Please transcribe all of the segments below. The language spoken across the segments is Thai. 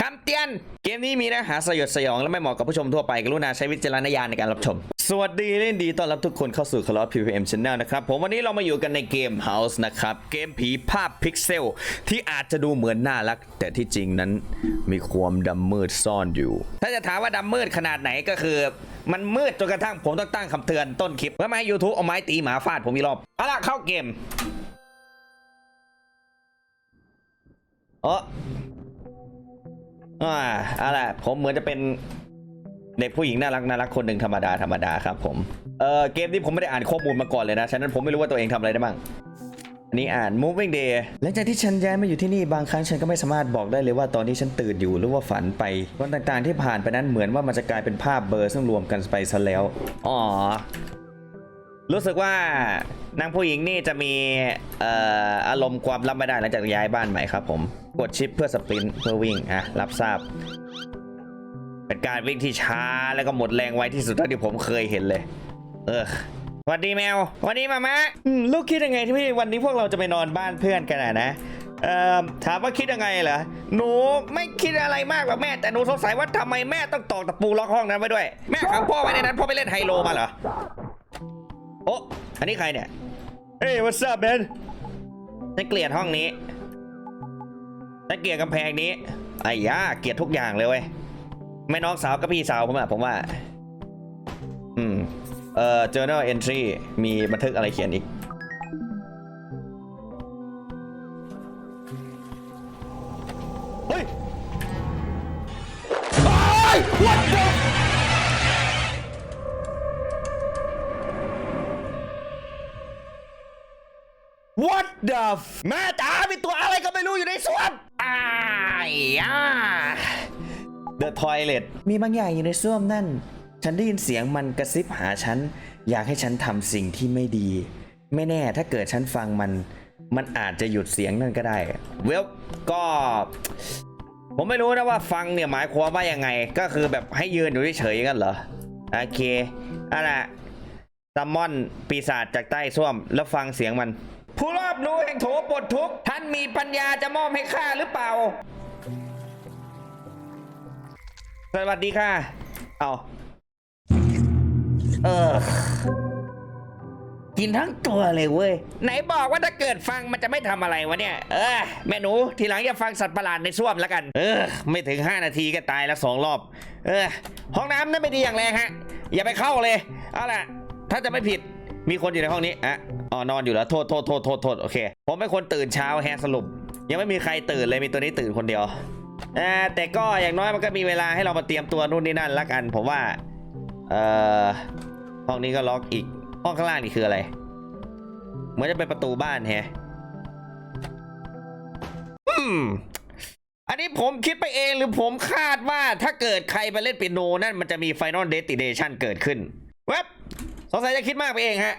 คำเตือน เกมนี้มีเนื้อหาสยดสยองและไม่เหมาะกับผู้ชมทั่วไป กรุณาใช้วิจารณญาณในการรับชม สวัสดีเล่นดีต้อนรับทุกคนเข้าสู่ Call of PVM Channel นะครับ ผมวันนี้เรามาอยู่กันในเกม House นะครับ เกมผีภาพพิกเซล ที่อาจจะดูเหมือนน่ารัก แต่ที่จริงนั้นมีความดำมืดซ่อนอยู่ ถ้าจะถามว่าดำมืดขนาดไหนก็คือ มันมืดจนกระทั่งผมต้องตั้งคำเตือนต้นคลิปเพื่อไม่ให้ YouTube เอาไม้ตีหมาฟาดผมอีกรอบเอาล่ะเข้าเกมเออ อ่าอะไรผมเหมือนจะเป็นเด็กผู้หญิงน่ารักน่ารักคนหนึ่งธรรมดาธรรมดาครับผม เอ่อเกมนี้ผมไม่ได้อ่านข้อมูลมาก่อนเลยนะ ฉะนั้นผมไม่รู้ว่าตัวเองทำอะไรได้บ้าง อันนี้อ่าน moving day หลังจากที่ฉันย้ายมาอยู่ที่นี่บางครั้งฉันก็ไม่สามารถบอกได้เลยว่าตอนนี้ฉันตื่นอยู่หรือว่าฝันไป วันต่างๆที่ผ่านไปนั้นเหมือนว่ามันจะกลายเป็นภาพเบลอร์ซึ่งรวมกันไปซะแล้ว อ๋อ รู้สึกว่านางผู้หญิงนี่จะมีเอ่ออารมณ์ความรับไม่ได้หลังจากย้ายบ้านใหม่ครับผมกดชิปเพื่อสปรินต์เพื่อวิ่งอะรับทราบ เป็นการวิ่งที่ช้าแล้วก็หมดแรงไวที่สุดเท่าที่ผมเคยเห็นเลย เออสวัสดีแมว วัสดีมามาอืมลูกคิดยังไงที่วันนี้พวกเราจะไปนอนบ้านเพื่อนกันะนะเอ่อถามว่าคิดยังไงเหรอ หนูไม่คิดอะไรมากหรอกแม่ แต่หนูสงสัยว่าทำไมแม่ต้องตอกตะปูล็อกห้องนั้นไว้ด้วย แม่ขังพ่อไว้ในนั้นพ่อไปเล่นไฮโลมาเหรอ โอ้อันนี้ใครเนี่ย เฮ้ย what's up man ฉันเกลียดห้องนี้ฉันเกลียดกำแพงนี้ไอ้ยาเกลียดทุกอย่างเลยเว้ยแม่น้องสาวกับพี่สาวผมอะผมว่า อืม เอ่อ journal entry มีบันทึกอะไรเขียนอีก What the f แม่จ๋ามีตัวอะไรก็ไม่รู้อยู่ในสวนอ้ายอ่า The toilet มีบางอย่างอยู่ในส้วมนั่น ฉันได้ยินเสียงมันกระซิบหาฉัน อยากให้ฉันทำสิ่งที่ไม่ดี ไม่แน่ถ้าเกิดฉันฟังมัน มันอาจจะหยุดเสียงนั่นก็ได้ เวลก็ ผมไม่รู้นะว่าฟังเนี่ยหมายความว่ายังไง ก็คือแบบให้ยืนอยู่เฉยๆกันเหรอ โอเคเอาล่ะซัมมอนปีศาจจากใต้ส้วม แล้วฟังเสียงมัน ผู้รอบรู้แห่งโถปลดทุกข์ท่านมีปัญญาจะมอบให้ข้าหรือเปล่า สวัสดีค่ะ เอาเออ กินทั้งตัวเลยเว้ย ไหนบอกว่าถ้าเกิดฟังมันจะไม่ทำอะไรวะเนี่ย เออ แม่หนู ทีหลังอย่าฟังสัตว์ประหลาดในส้วมแล้วกัน เออ ไม่ถึง 5 นาทีก็ตายแล้วสองรอบ เออ ห้องน้ำนั่นไม่ดีอย่างแรงฮะ อย่าไปเข้าเลย เอาล่ะ ถ้าจะไม่ผิด มีคนอยู่ในห้องนี้อะอ๋อนอนอยู่แล้วโทษโทษโทษโทษโทษโอเค ผมเป็นคนตื่นเช้าแฮะสรุป ยังไม่มีใครตื่นเลยมีตัวนี้ตื่นคนเดียวอ่าแต่ก็อย่างน้อยมันก็มีเวลาให้เรามาเตรียมตัวนู่นนี่นั่นละกัน ผมว่าเอ่อห้องนี้ก็ล็อกอีกห้องข้างล่างนี่คืออะไรเหมือนจะเป็นประตูบ้านแฮะอืมอันนี้ผมคิดไปเองหรือผมคาดว่าถ้าเกิดใครไปเล่นเปียโนนั่นมันจะมี Final Destination เกิดขึ้นเว็บ สงสัยจะคิดมากไปเองฮะ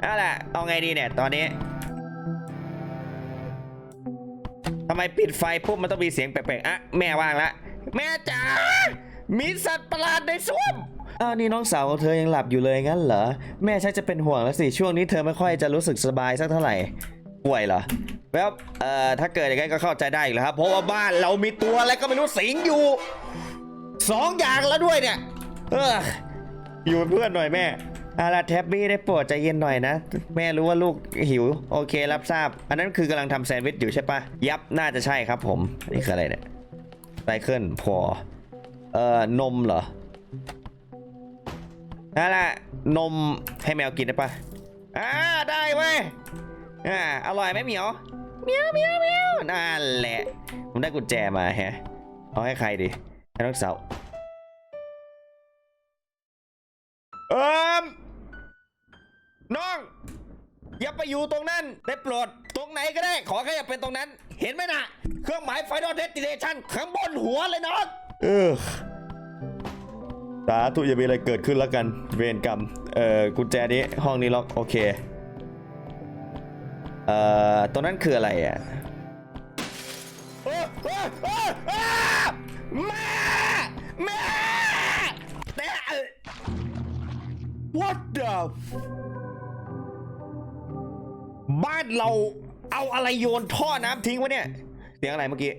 เอาล่ะเอาไงดีเนี่ยตอนนี้ทำไมปิดไฟปุ๊บมันต้องมีเสียงแปลกๆ อะ แม่ว่างละแม่จ๋ามีสัตว์ประหลาดในส้วมอ้าวนี่น้องสาวของเธอยังหลับอยู่เลยงั้นเหรอ แม่ชักจะเป็นห่วงแล้วสิ ช่วงนี้เธอไม่ค่อยจะรู้สึกสบายสักเท่าไหร่ ป่วยเหรอแล้วเอ่อถ้าเกิดอย่างนั้นก็เข้าใจได้อีกแล้วครับ เพราะว่าบ้านเรามีตัวอะไรก็ไม่รู้สิงอยู่สองอย่างแล้วด้วยเนี่ย เอออยู่เป็นเพื่อนหน่อยแม่ อาราแท็บบี้ได้โปรดใจเย็นหน่อยนะ แม่รู้ว่าลูกหิว โอเครับทราบ อันนั้นคือกำลังทำแซนด์วิชอยู่ใช่ปะยับน่าจะใช่ครับผม นี่คืออะไรเนี่ยไซเคิลพอเอ่อนมเหรอนั่นแหละนมให้แมวกินได้ปะอ่าได้เว้ยอ่าอร่อยไหมเหมียวเหมียวเหมียวเมียวนั่นแหละ ผมได้กุญแจมาแฮะเอาให้ใครดีให้น้องสาวเอิม น้อง อย่าไปอยู่ตรงนั้นได้โปรดตรงไหนก็ได้ ขอแค่อย่าเป็นตรงนั้น เห็นไหมนะเครื่องหมาย Final Destination ข้างบนหัวเลยน้องเออสาธุอย่ามีอะไรเกิดขึ้นแล้วกัน เวรกรรม เอ่อกุญแจนี้ห้องนี้ล็อกโอเค เอ่อตรงนั้นคืออะไรอะเอ้อเอ้อเอ้อเอ้อแม่แม่แต่ What the f- บ้านเราเอาอะไรโยนท่อน้ำทิ้งวะเนี่ย เสียงอะไรเมื่อกี้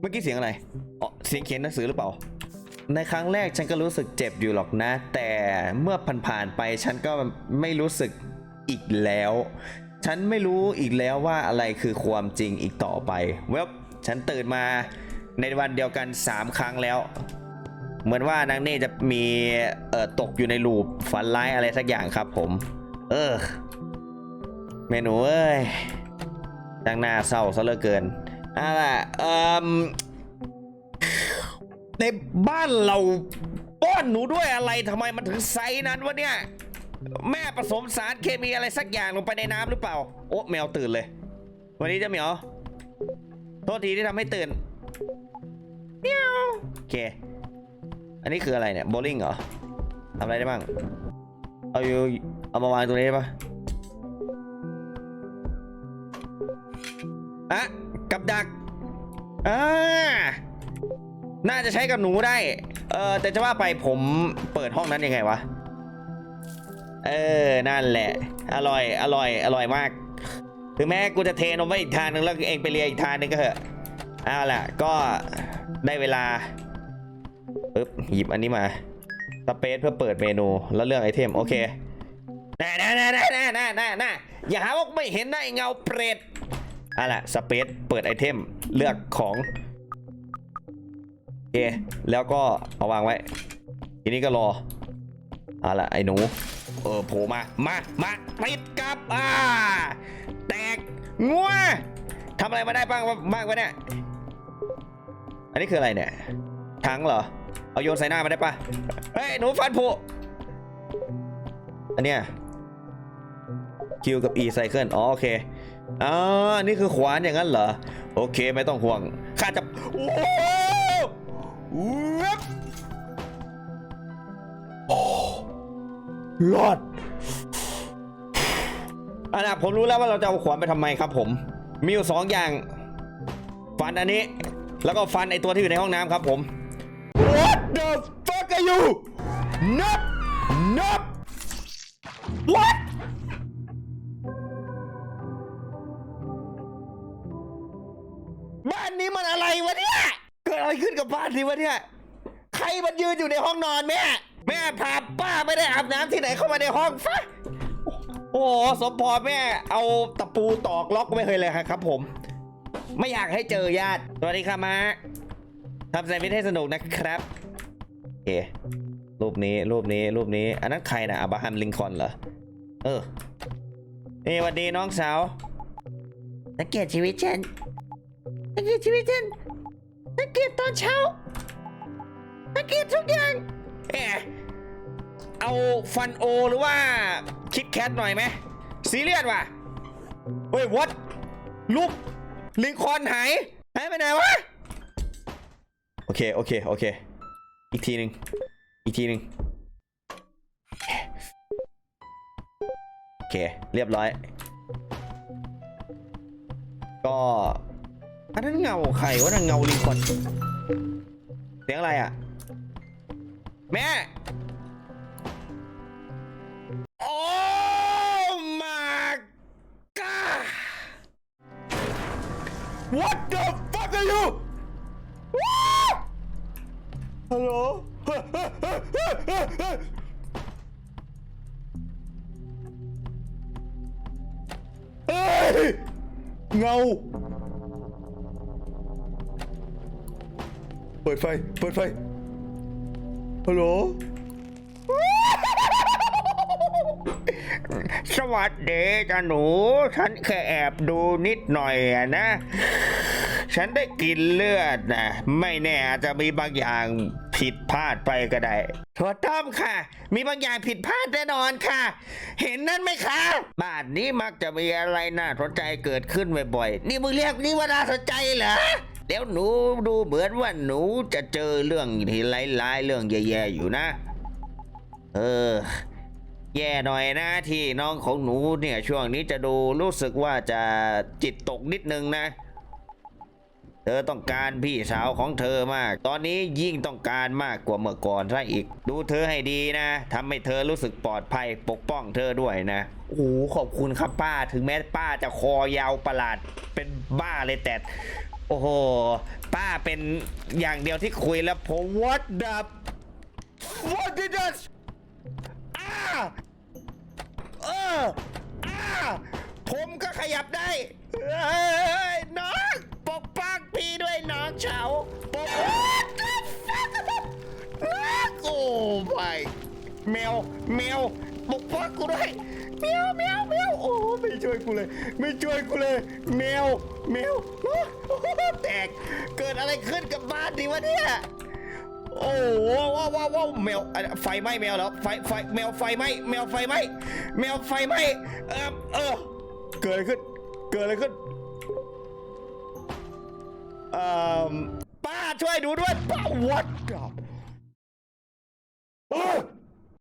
เมื่อกี้เสียงอะไรอ๋อเสียงเขียนหนังสือหรือเปล่า ในครั้งแรกฉันก็รู้สึกเจ็บอยู่หรอกนะ แต่เมื่อผ่านๆไปฉันก็ไม่รู้สึกอีกแล้ว ฉันไม่รู้อีกแล้วว่าอะไรคือความจริงอีกต่อไป เว็บฉันตื่นมาในวันเดียวกัน 3 ครั้งแล้ว เหมือนว่านางเน่จะมีเอ่อตกอยู่ในลูปฝันร้ายอะไรสักอย่างครับผม เออ เมนูเอ้ยจังหน้าเศร้าซะเหลือเกินเอะเอ่มในบ้านเราป้อนหนูด้วยอะไรทำไมมันถึงไซส์นั้นวะเนี่ย แม่ผสมสารเคมีอะไรสักอย่างลงไปในน้ำหรือเปล่า โอ้แมวตื่นเลย วันนี้เจะเหมียวโทษทีที่ทำให้ตื่นเมียวโอเค อันนี้คืออะไรเนี่ยโบลิ่งเหรอทำอะไรได้บ้าง เอาอยู่เอามาวางตรงนี้ได้ปะ อะกับดักอ่าน่าจะใช้กับหนูได้ เออแต่จะว่าไปผมเปิดห้องนั้นยังไงวะ เออ นั่นแหละ อร่อย อร่อย อร่อยมาก ถึงแม้กูจะเทนมไว้อีกทางนึงแล้วเองไปเรียอีกทางนึงก็เถอะ เอาล่ะ ก็ได้เวลาปึ๊บหยิบอันนี้มา สเปซเพื่อเปิดเมนู แล้วเลือกไอเทม โอเคน่าน่าน่าน่าน่าน่าน่าอย่าหาว่าไม่เห็นนะไอเงาเปรต อาล่ะสเปซเปิดไอเทมเลือกของโอเคแล้วก็เอาวางไว้ ทีนี้ก็รอเอาล่ะไอ้หนู เออโผล่มา มา มาปิดกับ อ่า แตกงัวทำอะไรมาได้บ้างวะบ้างวะเนี่ย อันนี้คืออะไรเนี่ย ถังเหรอ เอาโยนใส่หน้ามาได้ปะเฮ้ย หนูฟันผุอันเนี้ยคิวกับ E ไซเคิลอ๋อโอเค อ่านี่คือขวานอย่างนั้นเหรอ โอเคไม่ต้องห่วง ข้าจะ โอ้โหเว็บโอ้รอดอันน่ะผมรู้แล้วว่าเราจะเอาขวานไปทำไมครับผม มีอยู่สองอย่าง ฟันอันนี้ แล้วก็ฟันไอตัวที่อยู่ในห้องน้ำครับผม What the fuck are you Not Not What นี้มันอะไรวะเนี่ย เกิดอะไรขึ้นกับบ้านนี้วะเนี่ย ใครมันยืนอยู่ในห้องนอนแม่ แม่พาป้าไม่ได้อาบน้ำที่ไหนเข้ามาในห้องฟะโอ้โหสมพรแม่ เอาตะปูตอกล็อกไม่เคยเลยครับผม ไม่อยากให้เจอญาติ สวัสดีครับมาร์คทำแซนด์วิชให้สนุกนะครับโอเครูปนี้รูปนี้รูปนี้ อันนั้นใครนะอับราฮัมลิงคอนเหรอ เออนี่สวัสดีน้องสาวสังเกตชีวิตฉัน สังเกตชีวิตฉันสังเกตตอนเช้าสังเกตทุกอย่างเอ๊ะเอาฟันโอหรือว่าคิดแคทหน่อยไหมซีเรียสว่ะเฮ้ย what รูปลิงคอนหายหายไปไหนวะ โอเค โอเค โอเค อีกทีหนึ่งอีกทีหนึ่งโอเค เรียบร้อย ก็ อันนั้นเงาใครวะนั่นเงาลิงคอนเสียงอะไรอะ แม่ โอ้ my god What the fuck are you ฮัลโหลเฮ้ยเงา ปิดไฟ เปิดไฟ ฮัลโหล สวัสดีจ้าหนู ฉันแค่แอบดูนิดหน่อยอะนะ ฉันได้กินเลือดนะไม่แน่อาจจะมีบางอย่างผิดพลาดไปก็ได้ถั่วต้อมค่ะ มีบางอย่างผิดพลาดแน่นอนค่ะ เห็นนั่นไหมคะบ้านนี้มักจะมีอะไรน่าสนใจเกิดขึ้นบ่อยๆ นี่มึงเรียกนี่ว่าน่าสนใจเหรอ เดี๋ยวหนูดูเหมือนว่าหนูจะเจอเรื่องที่ร้ายๆเรื่องแย่ๆอยู่นะ เออ แย่หน่อยนะที่น้องของหนูเนี่ย ช่วงนี้จะดูรู้สึกว่าจะจิตตกนิดนึงนะ เธอต้องการพี่สาวของเธอมาก ตอนนี้ยิ่งต้องการมากกว่าเมื่อก่อนซะอีก ดูเธอให้ดีนะทำให้เธอรู้สึกปลอดภัยปกป้องเธอด้วยนะโอ้โหขอบคุณครับป้า ถึงแม้ป้าจะคอยาวประหลาดเป็นบ้าเลยแต่ โอ้โห ป้าเป็นอย่างเดียวที่คุยแล้วผม what the what did this อ้าเอออ้าผมก็ขยับได้เอ้ยน้องปกป้องพี่ด้วยน้องเฉาปก what the fuck โอ้ไม่แมวแมวปกป้องกูด้วยแมวแมวแมวโอ้ไม่ช่วยกูเลย ไม่ช่วยกูเลยแมวแมวโอ้โห แตก เกิดอะไรขึ้นกับบ้านดีวะเนี่ย โอ้ว้าวว้าวว้าวแมวไฟไหม้แมวเหรอไฟไฟแมวไฟไหม้แมวไฟไหม้แมวไฟไหม้เออเออเกิดอะไรขึ้น เกิดอะไรขึ้นเอ่อป้าช่วยดูด้วยป้าวัดดับ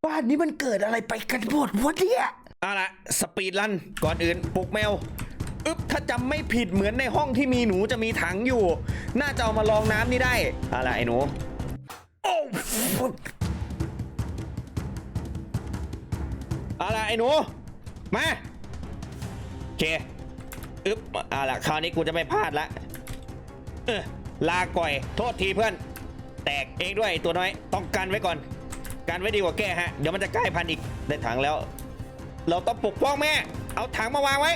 บ้านนี้มันเกิดอะไรไปกันหมดวะเนี่ยเอาละสปีดลันก่อนอื่นปลุกแมว อึ๊บถ้าจำไม่ผิดเหมือนในห้องที่มีหนูจะมีถังอยู่ น่าจะเอามาลองน้ำนี่ได้อาละไอ้หนู โอ้อะไรไอ้หนู มาโอเคอึ๊บเอาล่ะคราวนี้กูจะไม่พลาดละเออลาก่อย โทษทีเพื่อน แตกเองด้วยตัวน้อย ต้องกันไว้ก่อน กันไว้ดีกว่าแก้ฮะ เดี๋ยวมันจะใกล้พันอีก ได้ถังแล้ว เราต้องปกป้องแม่ เอาถังมาวางไว้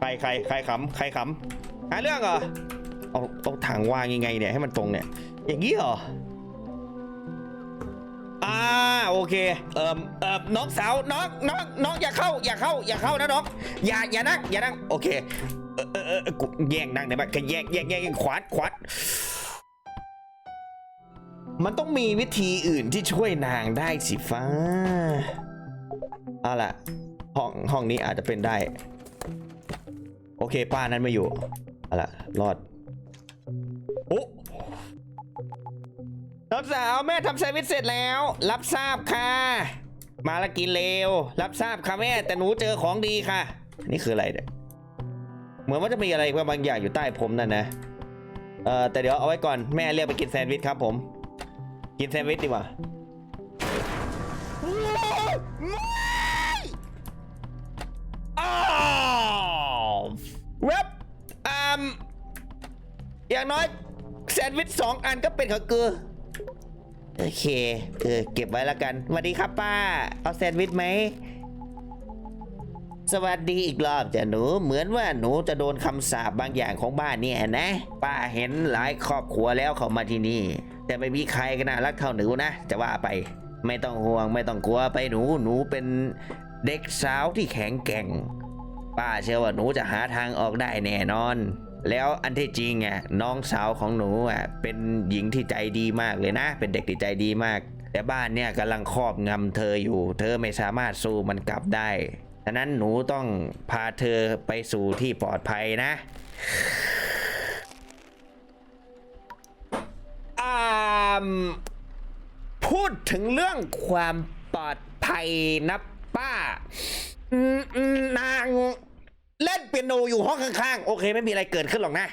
ใครใครใครขำใครขำหาเรื่องเหรอเอาเอาถังวางยังไงเนี่ยให้มันตรงเนี่ย อย่างนี้เหรออ่าโอเคเอ่มเอ่มน้องสาวน้องน้องน้องอย่าเข้า อย่าเข้า อย่าเข้านะน้องอย่าอย่านั่งอย่านั่งโอเคเออเออเออกูแย่งนั่งได้ไหมก็แย่งแย่งแย่งขวาดขวาดมันต้องมีวิธีอื่นที่ช่วยนางได้สิฟ้าเอาล่ะห้องห้องนี้อาจจะเป็นได้ โอเค ป้านั้นไม่อยู่เอาละรอด โอ้น้องสาวแม่ทำแซนด์วิชเสร็จแล้ว รับทราบค่ะ มาละกินเร็ว รับทราบค่ะแม่ แต่หนูเจอของดีค่ะ นี่คืออะไรเนี่ย เหมือนว่าจะมีอะไรบางอย่างอยู่ใต้ผมนั่นนะ เออแต่เดี๋ยวเอาไว้ก่อน แม่เรียกไปกินแซนด์วิชครับผม กินแซนด์วิชดีกว่า อ้าวเว็บอ่าอย่างน้อยแซนด์วิชสองอันก็เป็นของกูโอเคเออเก็บไว้แล้วกันสวัสดีครับป้า เอาแซนด์วิชไหม สวัสดีอีกรอบจ้ะหนู เหมือนว่าหนูจะโดนคำสาปบางอย่างของบ้านเนี่ยนะ ป้าเห็นหลายครอบครัวแล้วเขามาที่นี่ แต่ไม่มีใครก็น่ารักเท่าหนูนะ จะว่าไป ไม่ต้องห่วงไม่ต้องกลัวไปหนู หนูเป็น เด็กสาวที่แข็งแกร่ง ป้าเชื่อว่าหนูจะหาทางออกได้แน่นอน แล้วอันที่จริงอะน้องสาวของหนูอะเป็นหญิงที่ใจดีมากเลยนะ เป็นเด็กที่ใจดีมาก แต่บ้านเนี่ยกำลังครอบงำเธออยู่ เธอไม่สามารถสู้มันกลับได้ฉะนั้นหนูต้องพาเธอไปสู่ที่ปลอดภัยนะอามพูดถึงเรื่องความปลอดภัยนะ ป้าอืมอืมนางเล่นเปียโนอยู่ห้องข้างๆ โอเคไม่มีอะไรเกิดขึ้นหรอกนะ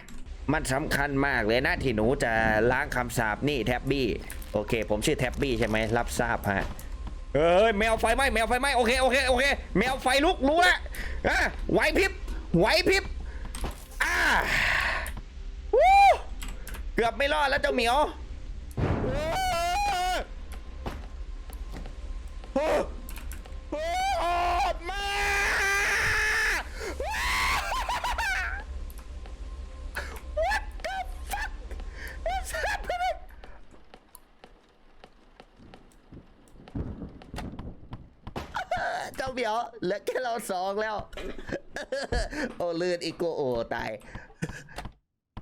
มันสำคัญมากเลยนะที่หนูจะล้างคำสาปนี่แท็บบี้ โอเค ผมชื่อแท็บบี้ใช่ไหมรับทราบฮะเอ้ยแมวไฟไหมแมวไฟไหมโอเคโอเคโอเค แมวไฟลุกรู้ละอะไหวพริบไหวพริบอ่าวู้เกือบไม่รอดแล้วเจ้าเหมียวโอ้โอ้โอ้มา What the fuck is happening เจ้าเหมียวเหลือแค่เราสองแล้ว โอ้ลื่นอีกโกโอตาย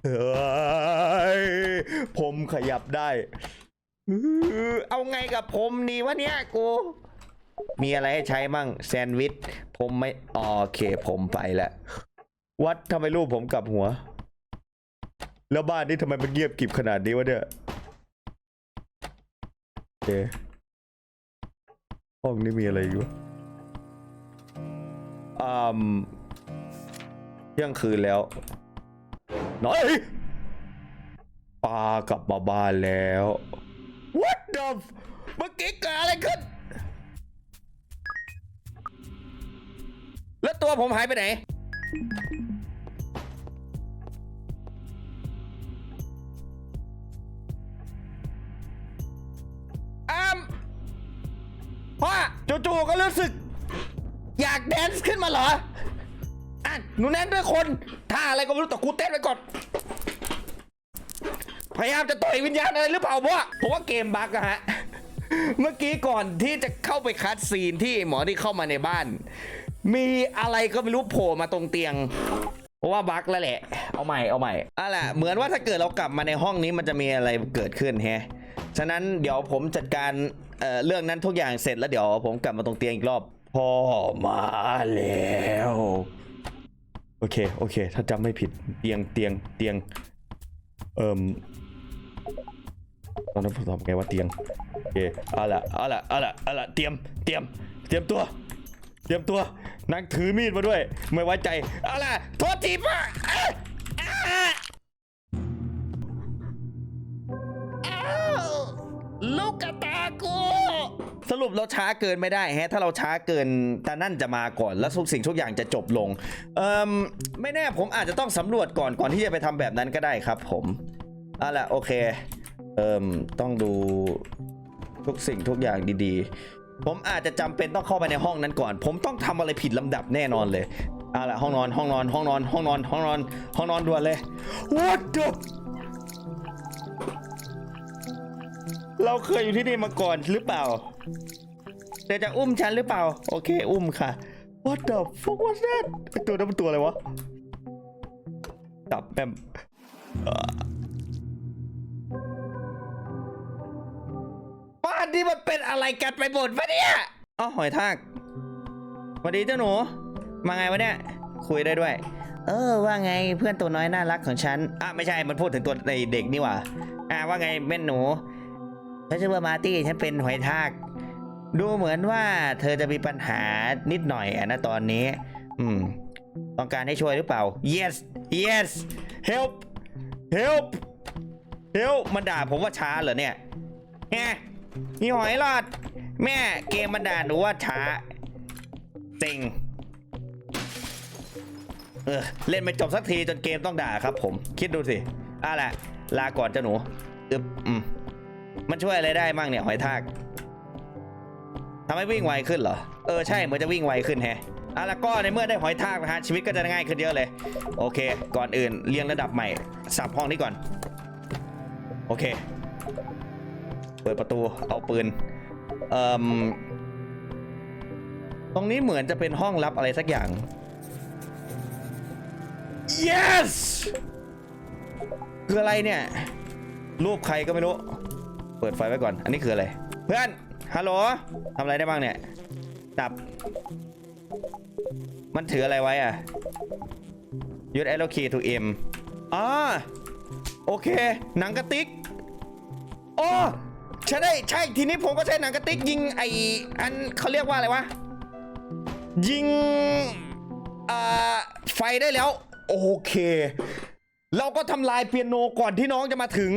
เฮ้ยผมขยับได้เออเอาไงกับผมนี่วะเนี่ยกู มีอะไรให้ใช้มั่งแซนด์วิช ผมไม่โอเคผมไปแล้ววัดทำไมรูปผมกลับหัว แล้วบ้านนี้ทำไมมันเงียบกริบขนาดนี้วะเนี่ยโอเคห้องนี้มีอะไรอยู่ อืเที่ยงคืนแล้วน้อยปลากลับมาบ้านแล้ว What the เมื่อกี้เกิดอะไรขึ้น แล้วตัวผมหายไปไหน อ้ามพ่อจู่ๆก็รู้สึก อยากแดนซ์ขึ้นมาเหรอ อะ หนูแดนซ์ด้วยคนท่าอะไรก็ไม่รู้แต่กูเต้นไปก่อน พยายามจะต่อยวิญญาณอะไรหรือเปล่าพ่อผมว่าเกมบั๊กอะฮะ เมื่อกี้ก่อนที่จะเข้าไปคัดซีนที่หมอที่เข้ามาในบ้าน มีอะไรก็ไม่รู้โผล่มาตรงเตียง เพราะว่าบั๊กแล้วแหละ เอาใหม่เอาใหม่อะล่ะเหมือนว่าถ้าเกิดเรากลับมาในห้องนี้มันจะมีอะไรเกิดขึ้นแฮะ ฉะนั้นเดี๋ยวผมจัดการเอ่อเรื่องนั้นทุกอย่างเสร็จแล้วเดี๋ยวผมกลับมาตรงเตียงอีกรอบ พ่อมาแล้ว โอเค โอเค ถ้าจำไม่ผิดเตียงเตียงเตียง เอ่มตอนนั้นผมตอบไงว่าเตียงโอเคเอาละเอาละเอาละเอาละเตรียมเตรียม เตรียมตัว เตรียมตัวนั่งถือมีดมาด้วย ไม่ไว้ใจเอาละโทษทีป่ะอะอะอ้าวลูกกระตากู สรุปเราช้าเกินไม่ได้แฮะถ้าเราช้าเกินตานั่นจะมาก่อนแล้วทุกสิ่งทุกอย่างจะจบลงเอ่มไม่แน่ผมอาจจะต้องสำรวจก่อนก่อนที่จะไปทำแบบนั้นก็ได้ครับ ผมเอาล่ะโอเคเอ่มต้องดูทุกสิ่งทุกอย่างดีๆ ผมอาจจะจำเป็นต้องเข้าไปในห้องนั้นก่อน ผมต้องทำอะไรผิดลำดับแน่นอนเลยเอาล่ะห้องนอนห้องนอนห้องนอนห้องนอนห้องนอนห้องนอนด่วนเลย What the เราเคยอยู่ที่นี่มาก่อนหรือเปล่าเธอจะอุ้มฉันหรือเปล่า โอเค อุ้มค่ะ What the fuck was that ไอ้ตัวนั้นมันตัวอะไรวะตับแมมเอ่อบ้านนี้มันเป็นอะไรกันไปหมดวะเนี่ยอ๋อหอยทากสวัสดีเจ้าหนู มาไงวะเนี่ย คุยได้ด้วย เออ ว่าไงเพื่อนตัวน้อยน่ารักของฉัน อะ ไม่ใช่ มันพูดถึงตัวในเด็กนี่หว่า อะว่าไงแม่นหนู ฉันชื่อว่ามาร์ตี้ฉันเป็นหอยทาก ดูเหมือนว่าเธอจะมีปัญหานิดหน่อยอะนะตอนนี้ อืม ต้องการให้ช่วยหรือเปล่า yes yes help help help มันด่าผมว่าช้าเหรอเนี่ยแฮนี่หอยรอด แม่เกมมันด่าหนูว่าช้าเซ็งเออเล่นไม่จบสักทีจนเกมต้องด่าครับผม คิดดูสิอะแหละลาก่อนเจ้าหนูอึบอืม มันช่วยอะไรได้มั่งเนี่ยหอยทากทำให้วิ่งไวขึ้นเหรอ เออใช่เหมือนจะวิ่งไวขึ้นแฮะอะแล้วก็ในเมื่อได้หอยทากนะฮะชีวิตก็จะง่ายขึ้นเยอะเลย โอเค ก่อนอื่นเรียงระดับใหม่สับห้องนี้ก่อน โอเค เปิดประตูเอาปืนเอ่มตรงนี้เหมือนจะเป็นห้องลับอะไรสักอย่าง yes คืออะไรเนี่ย รูปใครก็ไม่รู้ เปิดไฟไว้ก่อน อันนี้คืออะไร เพื่อน ฮัลโหลทำอะไรได้บ้างเนี่ย ดับ มันถืออะไรไว้อะยุด arrow key to M อ่าโอเค หนังกระติกอ๋อใช่ได้ใช่ ทีนี้ผมก็ใช้หนังกระติกยิงไออันเขาเรียกว่าอะไรวะ ยิงอ่าไฟได้แล้ว โอเค เราก็ทำลายเปียโนก่อนที่น้องจะมาถึง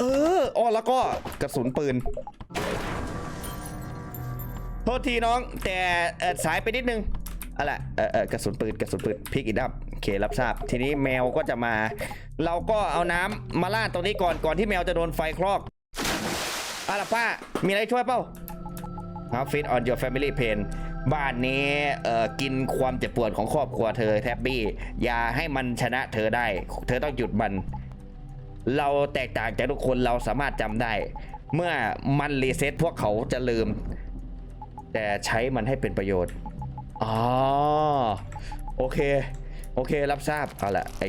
เอออ๋อแล้วก็กระสุนปืน โทษทีน้อง แต่เออสายไปนิดนึงอะไรเออเออกระสุนปืนกระสุนปืนพิกอิดับโอเครับทราบ ทีนี้แมวก็จะมา เราก็เอาน้ำมาลาดตรงนี้ก่อนก่อนที่แมวจะโดนไฟคลอกอะล่ะป้า มีอะไรช่วยเปล่า How fit on your family pain บ้านนี้เอ่อกินความเจ็บปวดของครอบครัวเธอแทบบี้ อย่าให้มันชนะเธอได้ เธอต้องหยุดมัน เราแตกต่างจากทุกคนเราสามารถจำได้ เมื่อมันรีเซ็ตพวกเขาจะลืม แต่ใช้มันให้เป็นประโยชน์อ๋อโอเค โอเครับทราบเอาละไอ้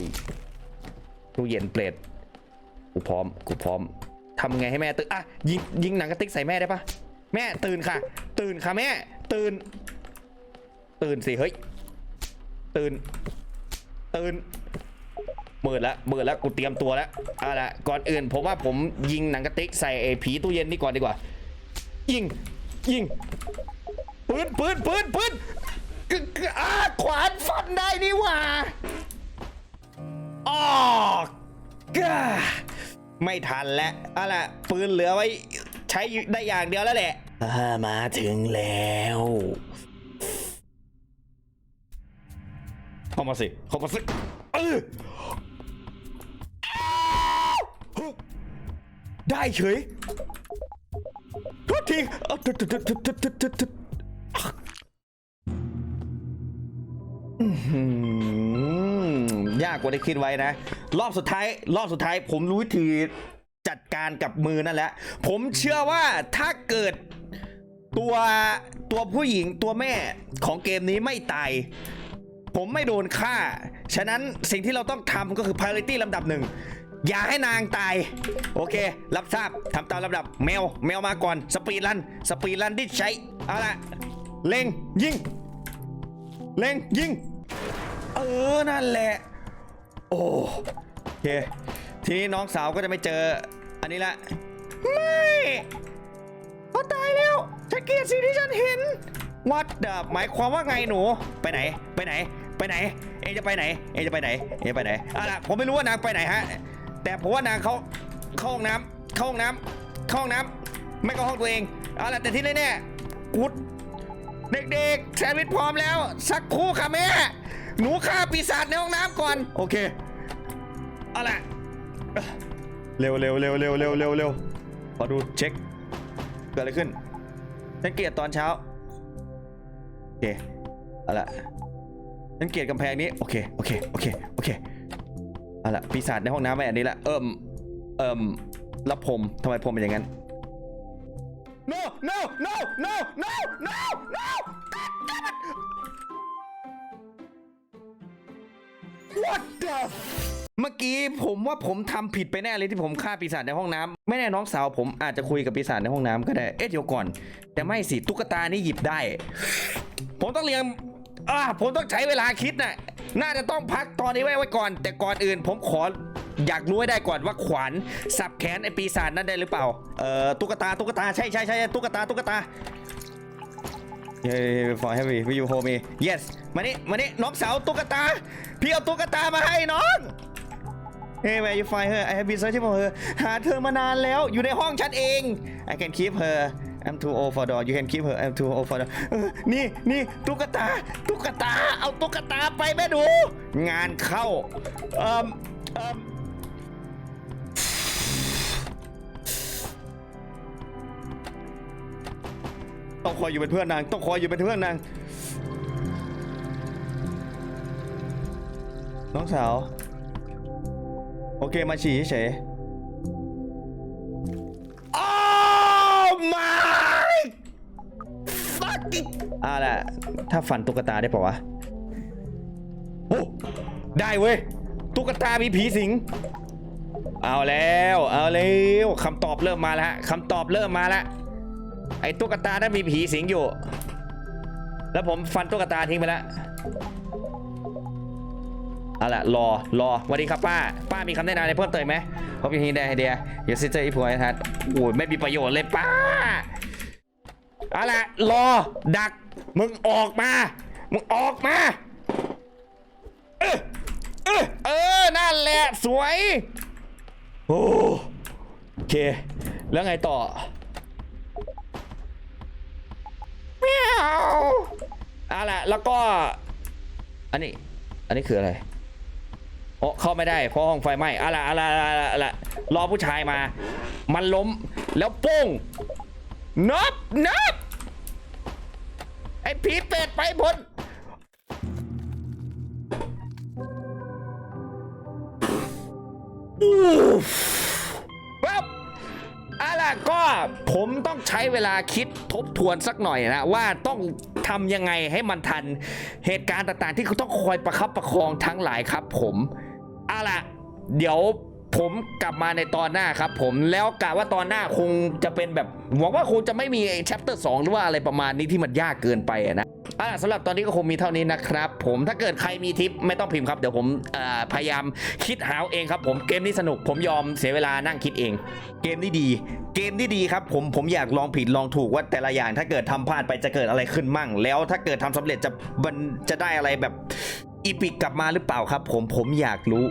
ตู้เย็นเปรตกูพร้อมกูพร้อมทำไงให้แม่ตื่นอะยิงยิงหนังกระติกใส่แม่ได้ปะแม่ตื่นค่ะ ตื่นค่ะแม่ ตื่น ตื่นสิเฮ้ย ตื่น ตื่น เปิดแล้วเปิดแล้วกูเตรียมตัวแล้วเอาละก่อนอื่นผมว่าผมยิงหนังกระติกใส่ไอ้ผีตู้เย็นนี่ก่อนดีกว่า ยิง ยิงปืนปืนปืนปืนกึกกึอ่าขวานฟันได้นี่หว่าอ๋อกาไม่ทันแล้วเอาล่ะปืนเหลือไว้ใช้ได้อย่างเดียวแล้วแหละอ่ามาถึงแล้วเข้ามาสิเข้ามาสิเออ ได้เฉยทุกทีอยากกว่าที่คิดไว้นะ รอบสุดท้าย รอบสุดท้าย ผมรู้วิธีจัดการกับมือนั่นแหละ ผมเชื่อว่าถ้าเกิดตัวตัวผู้หญิงตัวแม่ของเกมนี้ไม่ตาย ผมไม่โดนฆ่า ฉะนั้นสิ่งที่เราต้องทำก็คือ priority ลำดับหนึ่ง อย่าให้นางตาย โอเค รับทราบทำตามลำดับแมว แมวมาก่อน สปีดรัน สปีดรันที่ใช้ เอาละเล็ง ยิง เล็ง ยิง เออ นั่นแหละโอ้โอเค ทีนี้น้องสาวก็จะไม่เจอ อันนี้ละ ไม่เขาตายแล้วฉันเกลียดสิ่งที่ฉันเห็นวัดดับหมายความว่าไงหนู ไปไหน ไปไหน ไปไหน เองจะไปไหน เองจะไปไหน เองจะไปไหนเอาล่ะผมไม่รู้ว่านางไปไหนฮะ แต่ผมว่านางเขาเข้าห้องน้ำเข้าห้องน้ำเข้าห้องน้ำไม่เข้าห้องตัวเองเอาล่ะแต่ที่แน่ๆกุดเด็กๆแซนด์วิชพร้อมแล้ว สักครู่ค่ะแม่ หนูฆ่าปีศาจในห้องน้ำก่อน โอเคเอาล่ะเร็วเร็วเร็วเร็วเร็วเร็วเร็วขอดูเช็คเกิดอะไรขึ้นฉันเกลียดตอนเช้า โอเคเอาล่ะฉันเกลียดกำแพงนี้ โอเค โอเค โอเค โอเค เอาล่ะปีศาจในห้องน้ำไม่อันนี้ละเอิ่มเอิ่มแล้วผมทำไมผมเป็นอย่างนั้น no no no no no no no What the เมื่อกี้ผมว่าผมทำผิดไปแน่เลยที่ผมฆ่าปีศาจในห้องน้ำไม่แน่น้องสาวผมอาจจะคุยกับปีศาจในห้องน้ำก็ได้ เอ๊ะเดี๋ยวก่อน แต่ไม่สิตุ๊กตานี่หยิบได้ ผมต้องเรียน อ่าผมต้องใช้เวลาคิดน่ะน่าจะต้องพักตอนนี้ไว้ไว้ก่อน แต่ก่อนอื่นผมขออยากรู้ให้ได้ก่อนว่าขวานสับแขนไอ้ปีศาจนั้นได้หรือเปล่า เอ่อตุ๊กตาตุ๊กตาใช่ใช่ใช่ตุ๊กตาตุ๊กตาเย้ยฟอยให้วีวิวโฮมี yes มานี่มานี่น้องสาวตุ๊กตา พี่เอาตุ๊กตามาให้น้องเฮ้ย where you find her I have been searching for her หาเธอมานานแล้วอยู่ในห้องฉันเอง I can keep her I'm too old for doll you can keep her I'm too old for doll เออนี่นี่ตุ๊กตา ตุ๊กตา เอาตุ๊กตาไปแม่ดู งานเข้าเอ่มเอ่มต้องคอยอยู่เป็นเพื่อนนาง ต้องคอยอยู่เป็นเพื่อนนาง น้องสาว โอเค มาฉี่เฉย อ่าแหละถ้าฟันตุ๊กตาได้ปะวะโอ้ได้เว้ย ตุ๊กตามีผีสิง เอาแล้ว เอาแล้วคำตอบเริ่มมาแล้วฮะคำตอบเริ่มมาแล้วไอ้ตุ๊กตานั้นมีผีสิงอยู่ แล้วผมฟันตุ๊กตาทิ้งไปแล้วเอาล่ะรอ รอสวัสดีครับป้า ป้ามีคำแนะนำอะไรเพิ่มเติมไหมเพราะพี่ฮีได้ไอเดียอย่าซิสเตอร์อีพวยทัดโอ้ยไม่มีประโยชน์เลยป้า เอาล่ะรอ ดัก มึงออกมา มึงออกมา เออเออเออนั่นแหละ สวย โอ้โอเค แล้วไงต่อเมียวเอาล่ะแล้วก็ อันนี้ อันนี้คืออะไรโอ้เข้าไม่ได้ เพราะห้องไฟไหม้อะไรอะไรอะไรอะไรรอผู้ชายมา มันล้ม แล้วโป้ง นับนับไอ้ผีเป็ดไปพ้นอูฟปั๊บอะไรก็ผมต้องใช้เวลาคิดทบทวนสักหน่อยนะว่าต้องทำยังไงให้มันทันเหตุการณ์ต่างๆ ที่เขาต้องคอยประคับประคองทั้งหลายครับผมเอาล่ะเดี๋ยว ผมกลับมาในตอนหน้าครับผมแล้วกะว่าตอนหน้าคงจะเป็นแบบหวังว่าคงจะไม่มีแชปเตอร์2หรือว่าอะไรประมาณนี้ที่มันยากเกินไปนะเอาล่ะสำหรับตอนนี้ก็คงมีเท่านี้นะครับ ผมถ้าเกิดใครมีทิปไม่ต้องพิมพ์ครับเดี๋ยวผมพยายามคิดหาเองครับผมเกมนี้สนุกผมยอมเสียเวลานั่งคิดเอง เกมนี้ดี เกมที่ดีครับผมผมอยากลองผิดลองถูกว่าแต่ละอย่างถ้าเกิดทำพลาดไปจะเกิดอะไรขึ้นมั่ง แล้วถ้าเกิดทำสำเร็จจะมันจะได้อะไรแบบอีพิกกลับมาหรือเปล่าครับ ผมผมอยากรู้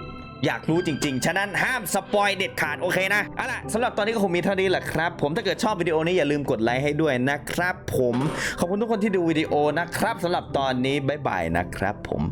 อยากรู้จริง ๆ ฉะนั้นห้ามสปอยเด็ดขาดโอเคนะเอาล่ะสำหรับตอนนี้ก็คงมีเท่านี้แหละครับ ผมถ้าเกิดชอบวิดีโอนี้อย่าลืมกดไลค์ให้ด้วยนะครับ ผมขอบคุณทุกคนที่ดูวิดีโอนะครับสำหรับตอนนี้บ๊ายบายนะครับผม